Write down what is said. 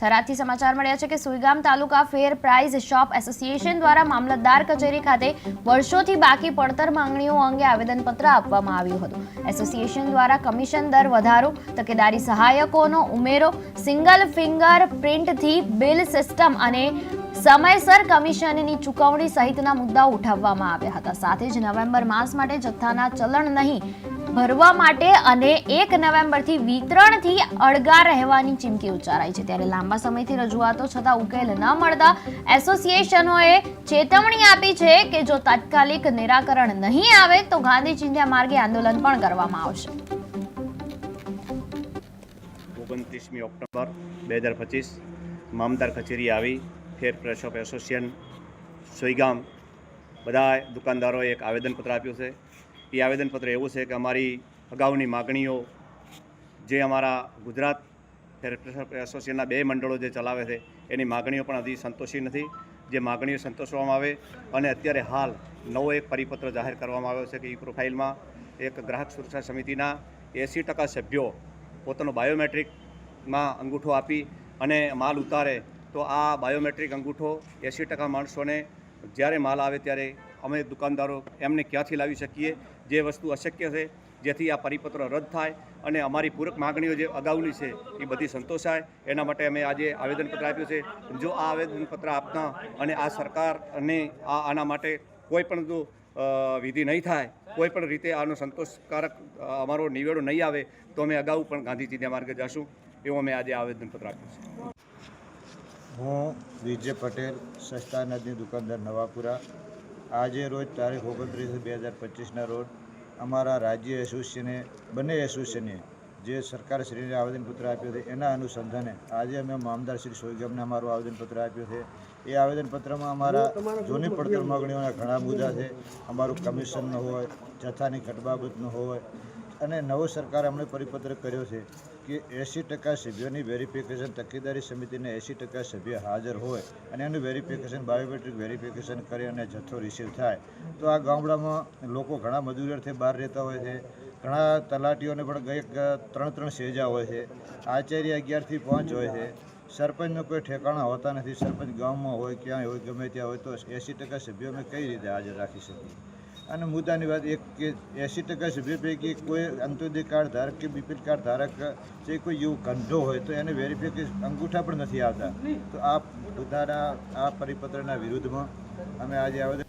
થરાદથી સમાચાર મળ્યા છે કે Suigam taluka fair price shop association દ્વારા મામલતદાર કચેરી ખાતે વર્ષોથી બાકી પડતર માંગણીઓ અંગે આવેદનપત્ર આપવામાં આવ્યું હતું. એસોસિએશન દ્વારા કમિશન દર વધારો, તકેદારી સહાયકોનો ઉમેરો, સિંગલ ફિંગર પ્રિન્ટથી બિલ સિસ્ટમ અને સમયસર કમિશનની ચૂકવણી સહિતના મુદ્દાઓ ઉઠાવવામાં આવ્યા હતા. સાથે જ નવેમ્બર માસ માટે જથ્થાના ચલણ નહીં ભરવા માટે અને એક નવેમ્બરથી વિતરણથી અળગા રહેવાની ચીમકી ઉચ્ચારાઈ છે. ત્યારે લાંબા સમયથી રજૂઆતો છતાં ઉકેલ ન મળતા એસોસિએશનોએ ચેતવણી આપી છે કે જો તાત્કાલિક નિરાકરણ નહીં આવે તો ગાંધી ચિંધ્યા માર્ગે આંદોલન પણ કરવામાં આવશે. ઓગણત્રીસમી ઓક્ટોબર બે હજાર પચીસ મામદાર કચેરી આવી. Fair price shop association Suigam બધા દુકાનદારોએ એક આવેદનપત્ર આપ્યું છે. એ આવેદનપત્ર એવું છે કે અમારી અગાઉની માગણીઓ જે અમારા ગુજરાત એસોસિએશનના બે મંડળો જે ચલાવે છે, એની માગણીઓ પણ હજી સંતોષી નથી. જે માગણીઓ સંતોષવામાં આવે અને અત્યારે હાલ નવો એક પરિપત્ર જાહેર કરવામાં આવ્યો છે કે ઈ પ્રોફાઇલમાં એક ગ્રાહક સુરક્ષા સમિતિના એંસી ટકા સભ્યો પોતાનો બાયોમેટ્રિકમાં અંગૂઠો આપી અને માલ ઉતારે તો આ બાયોમેટ્રિક અંગૂઠો એંસી ટકા માણસોને જ્યારે માલ આવે ત્યારે અમે દુકાનદારો એમને ક્યાંથી લાવી શકીએ? જે વસ્તુ અશક્ય છે, જેથી આ પરિપત્ર રદ થાય અને અમારી પૂરક માગણીઓ જે અગાઉની છે, એ બધી સંતોષાય. એના માટે અમે આજે આવેદનપત્ર આપ્યું છે. જો આ આવેદનપત્ર આપતા અને આ સરકાર અને આ આના માટે કોઈ પણ જો વિધિ નહીં થાય, કોઈ પણ રીતે આનો સંતોષકારક અમારો નિવેડો નહીં આવે, તો અમે અગાઉ પણ ગાંધીજીના માર્ગે જશું. એવું અમે આજે આવેદનપત્ર આપ્યું છે. હું વિજય પટેલ, સસ્તા નદની દુકાનદાર નવાપુરા. આજે રોજ તારીખ ઓગણત્રીસ બે હજાર પચીસના રોજ અમારા રાજ્ય એસોસિએશને બંને એસોસિએશને જે સરકારશ્રીને આવેદનપત્ર આપ્યું છે એના અનુસંધાને આજે અમે મામદાર શ્રી સોયગમને અમારું આવેદનપત્ર આપ્યું છે. એ આવેદનપત્રમાં અમારા જૂની પડતર માગણીઓના ઘણા મુદ્દા છે. અમારું કમિશનનો હોય જથ્થાની ઘટ ન હોય અને નવો સરકારે અમને પરિપત્ર કર્યો છે કે એંસી ટકા સભ્યોની વેરિફિકેશન તકેદારી સમિતિને એંસી ટકા સભ્ય હાજર હોય અને એનું વેરિફિકેશન બાયોમેટ્રિક વેરિફિકેશન કરી અને જથ્થો રિસીવ થાય. તો આ ગામડામાં લોકો ઘણા મજૂરીઓથી બહાર રહેતા હોય છે. ઘણા તલાટીઓને પણ ગઈ ત્રણ ત્રણ સેજા હોય છે. આચાર્ય અગિયારથી પાંચ હોય છે. સરપંચનો કોઈ ઠેકાણા હોતા નથી. સરપંચ ગામમાં હોય, ક્યાંય હોય, ગમે ત્યાં હોય તો એંસી ટકા સભ્યો અમે કઈ રીતે હાજર રાખી શકીએ? અને મુદ્દાની વાત એક કે એંસી ટકા સભ્ય પૈકી કોઈ અંત્યોદય કાર્ડ ધારક કે બીપીએલ કાર્ડ ધારક જે કોઈ એવું કંધો હોય તો એને વેરિફિકેશન અંગૂઠા પણ નથી આવતા. તો આ મુદ્દાના આ પરિપત્રના વિરુદ્ધમાં અમે આજે આવેદન